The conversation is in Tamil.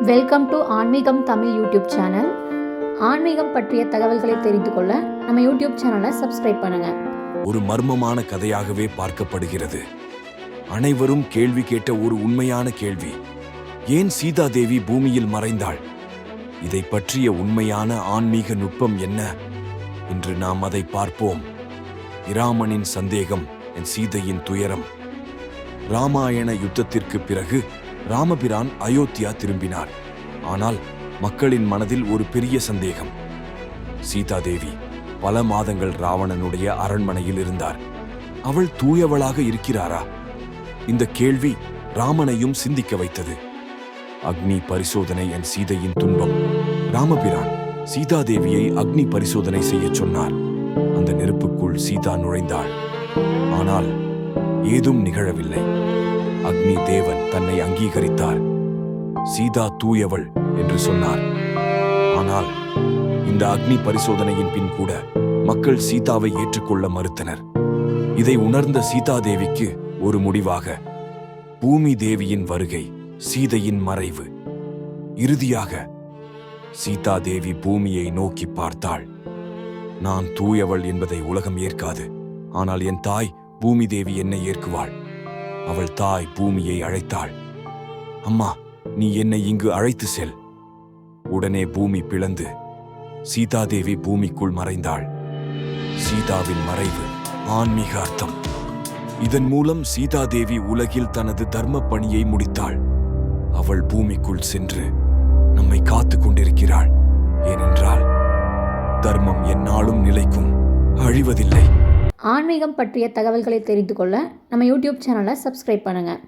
வெல்கம் டு ஆன்மீகம் தமிழ் யூடியூப் சேனல். ஆன்மீகம் பற்றிய தகவல்களை தெரிந்து கொள்ள நம்ம யூடியூப் சேனலை சப்ஸ்கிரைப் பண்ணுங்க. ஒரு மர்மமான கதையாகவே பார்க்கப்படுகிறது. அனைவரும் கேள்வி கேட்ட ஒரு உண்மையான கேள்வி. ஏன் சீதா தேவி பூமியில் மறைந்தாள்? இதை பற்றிய உண்மையான ஆன்மீக நுட்பம் என்ன? இன்று நாம் அதை பார்ப்போம். இராமனின் சந்தேகம் என் சீதையின் துயரம். ராமாயண யுத்தத்திற்கு பிறகு ராமபிரான் அயோத்தியா திரும்பினார் ஆனால் மக்களின் மனதில் ஒரு பெரிய சந்தேகம். சீதாதேவி பல மாதங்கள் ராவணனுடைய அரண்மனையில் இருந்தார். அவள் தூயவளாக இருக்கிறாரா? இந்த கேள்வி ராமனையும் சிந்திக்க வைத்தது. அக்னி பரிசோதனை என் சீதையின் துன்பம். ராமபிரான் சீதாதேவியை அக்னி பரிசோதனை செய்யச் சொன்னார். அந்த நெருப்புக்குள் சீதா நுழைந்தாள். ஆனால் ஏதும் நிகழவில்லை. அக்னி தேவன் தன்னை அங்கீகரித்தார். சீதா தூயவள் என்று சொன்னார். ஆனால் இந்த அக்னி பரிசோதனையின் பின் கூட மக்கள் சீதாவை ஏற்றுக்கொள்ள மறுத்தனர். இதை உணர்ந்த சீதாதேவிக்கு ஒரு முடிவாக பூமி தேவியின் வருகை சீதையின் மறைவு. இறுதியாக சீதாதேவி பூமியை நோக்கி பார்த்தாள். நான் தூயவள் என்பதை உலகம் ஏற்காது. ஆனால் என் தாய் பூமி தேவி என்னை ஏற்குவாள். அவள் தாய் பூமியை அழைத்தாள். அம்மா நீ என்னை இங்கு அழைத்து செல். உடனே பூமி பிளந்து சீதாதேவி பூமிக்குள் மறைந்தாள். சீதாவின் மறைவு ஆன்மீக அர்த்தம். இதன் மூலம் சீதாதேவி உலகில் தனது தர்ம பணியை முடித்தாள். அவள் பூமிக்குள் சென்று நம்மை காத்து கொண்டிருக்கிறாள். ஏனென்றால் தர்மம் எந்நாளும் நிலைக்கும் அழிவதில்லை. ஆன்மீகம் பற்றிய தகவல்களை தெரிந்து கொள்ள நம்ம யூடியூப் சேனலை சப்ஸ்கிரைப் பண்ணுங்கள்